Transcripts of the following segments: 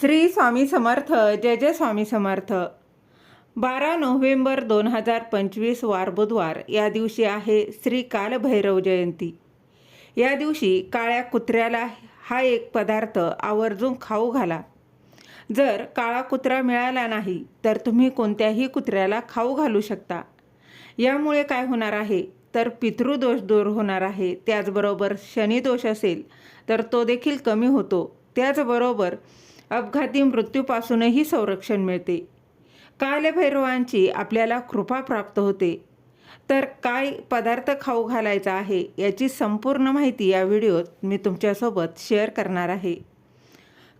श्री स्वामी समर्थ जय जय स्वामी समर्थ. बारा नोव्हेंबर दोन हजार पंचवीस वार बुधवार या दिवशी आहे श्री कालभैरव जयंती. या दिवशी काळ्या कुत्र्याला हा एक पदार्थ आवर्जून खाऊ घाला. जर काळा कुत्रा मिळाला नाही तर तुम्ही कोणत्याही कुत्र्याला खाऊ घालू शकता. यामुळे काय होणार आहे? तर पितृदोष दूर होणार आहे. त्याचबरोबर शनिदोष असेल तर तो देखील कमी होतो. त्याचबरोबर अपघाती मृत्यूपासूनही संरक्षण मिळते. कालभैरवांची आपल्याला कृपा प्राप्त होते. तर काय पदार्थ खाऊ घालायचा आहे याची संपूर्ण माहिती या व्हिडिओत मी तुमच्यासोबत शेअर करणार आहे.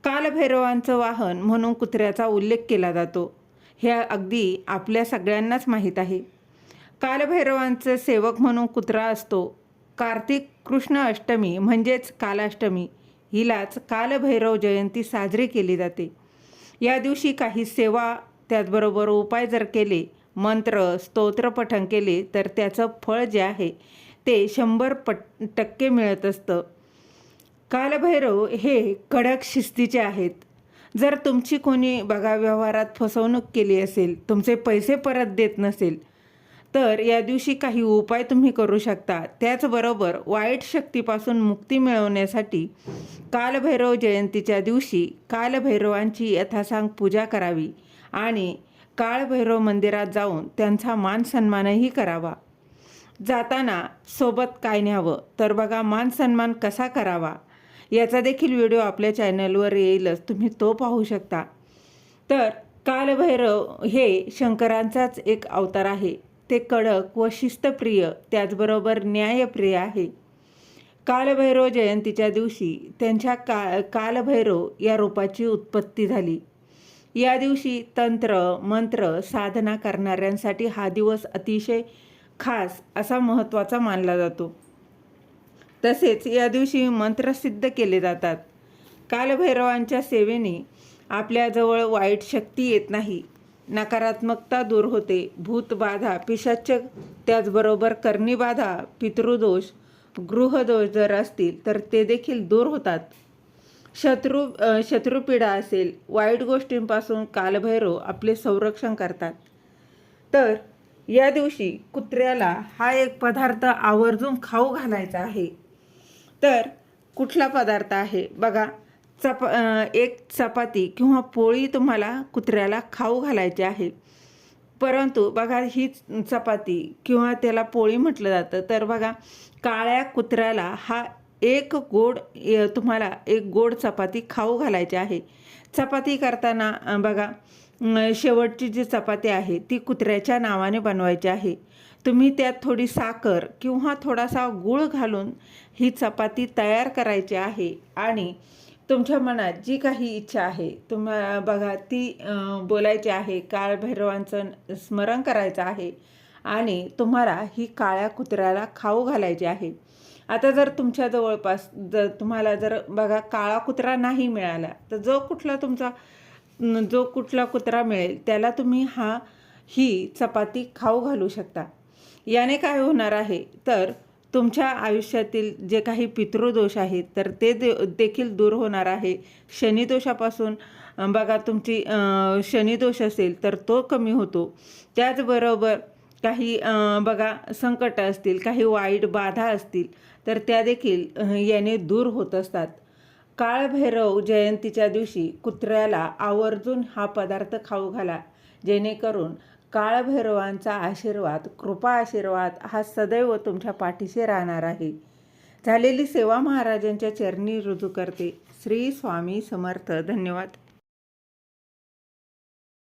कालभैरवांचं वाहन म्हणून कुत्र्याचा उल्लेख केला जातो. हे अगदी आपल्या सगळ्यांनाच माहीत आहे. कालभैरवांचं सेवक म्हणून कुत्रा असतो. कार्तिक कृष्ण अष्टमी म्हणजेच कालाष्टमी. हिलाच कालभैरव जयंती साजरी केली जाते. या दिवशी काही सेवा त्याचबरोबर उपाय जर केले मंत्र स्तोत्र पठण केले तर त्याचं फळ जे आहे ते शंभर पट टक्के मिळत असतं. कालभैरव हे कडक शिस्तीचे आहेत. जर तुमची कोणी बघा व्यवहारात फसवणूक केली असेल तुमचे पैसे परत देत नसेल तर या दिवशी काही उपाय तुम्ही करू शकता. त्याचबरोबर वाईट शक्तीपासून मुक्ती मिळवण्यासाठी कालभैरव जयंतीच्या दिवशी कालभैरवांची यथासांग पूजा करावी आणि काळभैरव मंदिरात जाऊन त्यांचा मान सन्मानही करावा. जाताना सोबत काय न्यावं? तर बघा मान सन्मान कसा करावा? याचा देखील व्हिडिओ आपल्या चॅनलवर येईलच तुम्ही तो पाहू शकता. तर कालभैरव हे शंकरांचाच एक अवतार आहे. ते कडक व शिस्तप्रिय त्याचबरोबर न्यायप्रिय आहे. कालभैरव जयंतीच्या दिवशी त्यांच्या का कालभैरव या रूपाची उत्पत्ती झाली. या दिवशी तंत्र मंत्र साधना करणाऱ्यांसाठी हा दिवस अतिशय खास असा महत्त्वाचा मानला जातो. तसेच या दिवशी मंत्र सिद्ध केले जातात. कालभैरवांच्या सेवेने आपल्याजवळ वाईट शक्ती येत नाही. नकारात्मकता दूर होते. भूतबाधा पिशाच त्याचबरोबर कर्णीबाधा पितृदोष गृहदोष जर असतील तर ते देखील दूर होतात. शत्रू शत्रुपीडा असेल वाईट गोष्टींपासून कालभैरव आपले संरक्षण करतात. तर या दिवशी कुत्र्याला हा एक पदार्थ आवर्जून खाऊ घालायचा आहे. तर कुठला पदार्थ आहे? बघा चप एक चपाती किंवा पोळी तुम्हाला कुत्र्याला खाऊ घालायची आहे. परंतु बघा ही चपाती किंवा त्याला पोळी म्हटलं जातं तर बघा काळ्या कुत्र्याला हा एक गोड तुम्हाला एक गोड चपाती खाऊ घालायची आहे. चपाती करताना बघा शेवटची जी चपाती आहे ती कुत्र्याच्या नावाने बनवायची आहे. तुम्ही त्यात थोडी साखर किंवा थोडासा गूळ घालून ही चपाती तयार करायची आहे आणि तुमच्या मनात जी काही इच्छा आहे तुम्हाला बघा ती बोलायची आहे काळभैरवांचं स्मरण करायचं आहे आणि तुम्हाला ही काळ्या कुत्र्याला खाऊ घालायची आहे. आता जर तुमच्या जवळपास जर तुम्हाला जर बघा काळा कुत्रा नाही मिळाला तर जो कुठला तुमचा जो कुठला कुत्रा मिळेल त्याला तुम्ही हा ही चपाती खाऊ घालू शकता. याने काय होणार आहे? तर तुमच्या आयुष्यातील जे काही पितृदोष आहेत तर ते दे देखील दूर होणार आहे. शनिदोषापासून बघा तुमची शनिदोष असेल तर तो कमी होतो. त्याचबरोबर काही बघा संकट असतील काही वाईट बाधा असतील तर त्या देखील याने दूर होत असतात. काळभैरव जयंतीच्या दिवशी कुत्र्याला आवर्जून हा पदार्थ खाऊ घाला जेणेकरून काळभैरवांचा आशीर्वाद कृपा आशीर्वाद हा सदैव तुमच्या पाठीशी राहणार आहे. झालेली सेवा महाराजांच्या चरणी रुजू करते. श्री स्वामी समर्थ. धन्यवाद.